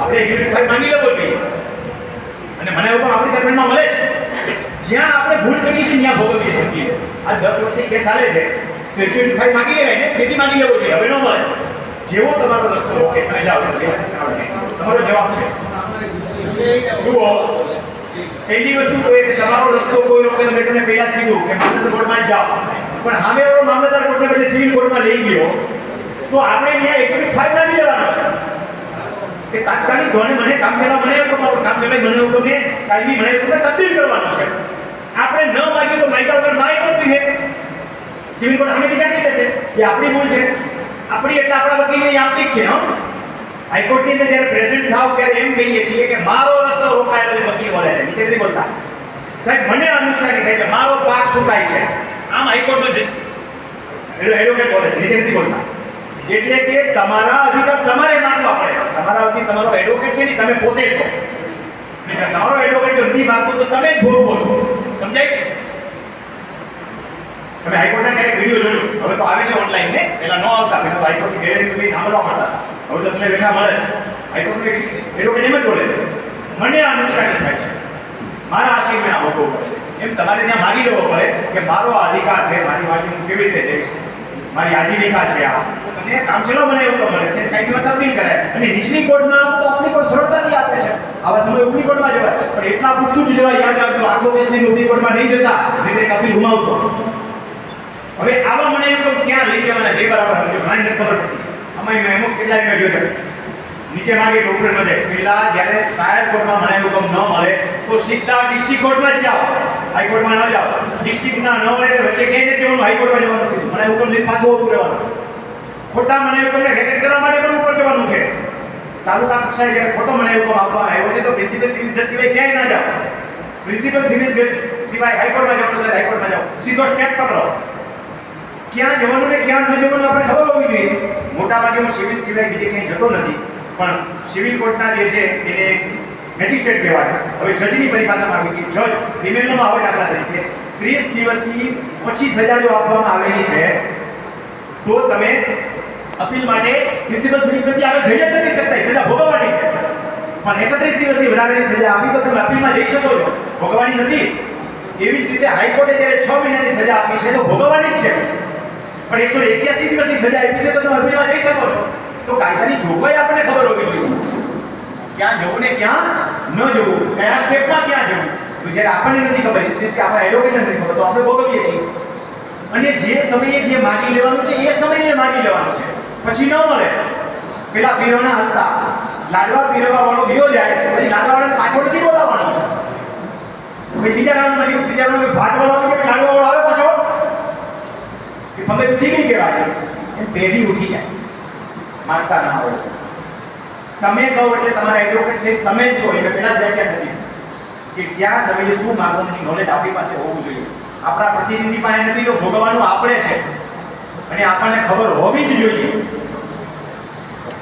આપણે એગ્રીમેન્ટ માંગી લેવો જોઈએ. અને મને એવું પણ આપણી ગવર્મેન્ટમાં મળે છે. જ્યાં આપણે ભૂલ કરીએ છીએ, ત્યાં ભોગવીએ છીએ. આ દસ વર્ષથી કેસ ચાલે છે. તો એગ્રીમેન્ટ ફાઇલ માંગી લેવાય ને તેથી માંગી લેવો જોઈએ. હવે ન મળે. જેવો તમારો રસ્તો રોકે, તમે જાઓ. તમારો જવાબ છે. જુઓ. પહેલી વસ્તુ તો એ કે તમારો રસ્તો કોઈ લોકો મેં તમને પહેલા જ કીધું કે મામલતદાર કોર્ટમાં જાઓ. પણ સામે વાળો મામલતદાર કોર્ટને પછી સિવિલ કોર્ટમાં લઈ ગયો. તો આપણે ત્યાં એક્ઝિક્યુટ ફાઇલ માંગી લેવાનો છે. કે તાત્કાલિક ધોરણે મને કામચલાઉ બનાવ્યો તો મારું કામચલાઉ બનાવ્યો તો ને કાયમી બનાવ્યો તો તબદીલ કરવાનો છે. આપણે ન માગીએ તો માઇકલ વગર માય કરતી છે. સિવિલ કોર્ટ સામેથી કાઢી દેશે એ આપણી ભૂલ છે. આપણી એટલે આપણા વકીલની આપતી જ છે, હં. હાઈકોર્ટની અંદર જ્યારે પ્રેઝન્ટ થાવ ત્યારે એમ કહીએ છીએ કે મારો રસ્તો રોકાયેલો વકીલ બોલે છે, નીચેથી બોલતા. સાહેબ, મને આ નુકસાની થાય છે, મારો પાક સુકાય છે. આમ હાઈકોર્ટનો છે એટલે એડવોકેટ બોલે છે, નીચેથી બોલતા. એટલે કે તમારા અધિકાર તમારે માનવા પડે. તમારા વતી તમારો એડવોકેટ છે ને, તમે પોતે છો. તમારો એડવોકેટ નથી માનતો તો તમે જ ભોગવો છો. સમજાય છે? તમે હાઈકોર્ટના ક્યારેક વીડિયો જોજો હવે તો આવે છે ઓનલાઈન ને? પહેલા ન આવતા, પહેલા તો હાઈકોર્ટની ગેલેરી લઈ સાંભળવા મળતા. હવે તો તમને બેઠા મળે હાઈકોર્ટનો એડવોકેટ એમ જ બોલે મને આ નુકસાની થાય છે. મારા આશીર્વાદ ભોગવવું પડે એમ તમારે ત્યાં માગી લેવો પડે કે મારો આ અધિકાર છે, મારી વાતની કેવી રીતે જઈશ? મારી આજીવિકા છે આ. તમને કામ ચલો મને એવું મળે. છે કઈ વાત તબદીલ કરાય અને નીચલી આપો તો ઉપલી કોર્ટ સરળતાથી આપે છે. આવા સમય ઉપલી કોર્ટમાં જવાય. પણ એટલા પૂરતું જ જવાય, યાદ રાખજો આગો કેસની ઉપલી કોર્ટમાં નહીં જતા. નહીં તો અપીલ ગુમાવશો. હવે આવા મને એમ કહું, ક્યાં લઈ જવાના? જે બરાબર સમજો. મને નથી ખબર પડતી. આમાં મેં અમુક કેટલા મેં જોયા નીચે માગે ડોક્ટર મળે પહેલા જ્યારે ટ્રાયલ કોર્ટમાં મને એવું ન મળે, તો સીધા ડિસ્ટ્રિક્ટ કોર્ટમાં જ જાઓ. હાઈકોર્ટમાં ન જાઓ ડિસ્ટ્રિક્ટના ન મળે એટલે વચ્ચે ક્યાંય નથી જવાનું હાઈકોર્ટમાં જવાનું સીધું મને હુકમ લઈને પાછું ઊભું રહેવાનું ખોટા મને હુકમને વેકેટ કરવા માટે પણ ઉપર જવાનું છે તાલુકા કક્ષાએ જ્યારે ખોટો મને હુકમ આપવામાં આવ્યો છે તો પ્રિન્સિપલ સિવિલ જજ સિવાય ક્યાંય ના જાઓ પ્રિન્સિપલ સિવિલ જજ સિવાય હાઈકોર્ટમાં જવાનું થાય હાઈકોર્ટમાં જાઓ સીધો સ્ટેપ પકડો ક્યાં જવાનું ને ક્યાં ન જવાનું આપણે ખબર હોવી જોઈએ મોટા ભાગે હું સિવિલ સિવાય બીજે ક્યાંય જતો નથી પણ સિવિલ કોર્ટના જે છે એને મેજિસ્ટ્રેટ કહેવાય. હવે જજની પરિભાષામાં આવી ગઈ. જજ ફિમેલમાં આવે દાખલા તરીકે, ત્રીસ દિવસની ઓછી સજા જો આપવામાં આવેલી છે. તો તમે અપીલ માટે પ્રિન્સિપલ સિવિલ જજથી આગળ જઈ જ નથી શકતા સજા ભોગવવાની છે. પણ એકત્રીસ દિવસની વધારાની સજા આપી તો તમે અપીલમાં જઈ શકો છો. ભોગવવાની નથી. એવી જ રીતે હાઈકોર્ટે જ્યારે છ મહિનાની સજા આપી છે તો ભોગવવાની જ છે. પણ એકસો એક્યાસી દિવસની સજા આપી છે તો તમે અપીલમાં જઈ શકો છો. તો કાયદાની જોગવાઈ આપણને ખબર હોવી જોઈએ. ક્યાં જવું ને ક્યાં ન જવું? કયા સ્ટેપમાં ક્યાં જવું? તો જ્યારે આપણને નથી ખબર કે આપણા એડવોકેટ નથી ખબર, તો આપણે ભોગવીએ છીએ. અને જે સમયે જે માગી લેવાનું છે, એ સમયે માગી લેવાનું છે. પછી ન મળે. પેલા પીરવના હતા. લાડવા પીરવા વાળો ગયો જાય, પછી લાડવા પાછળ પાછો નથી બોલાવવાનો. પછી બીજા રાઉન્ડમાં બીજા રાઉન્ડમાં ભાત આવે કે લાડવા વાળો આવે પાછો? કે પગે ઉઠી ગઈ કહેવાય. એમ પેઢી ઉઠી જાય. માગતા ના હોય. તમે કહો એટલે તમારા એડવોકેટ છે તમે જ છો એટલે પહેલા વ્યાખ્યા નથી કે ક્યાં સમયે શું માગવાની નોલેજ આપણી પાસે હોવું જોઈએ. આપણા પ્રતિનિધિ પાસે નથી, તો ભોગવવાનું આપણે છે. અને આપણને ખબર હોવી જ જોઈએ.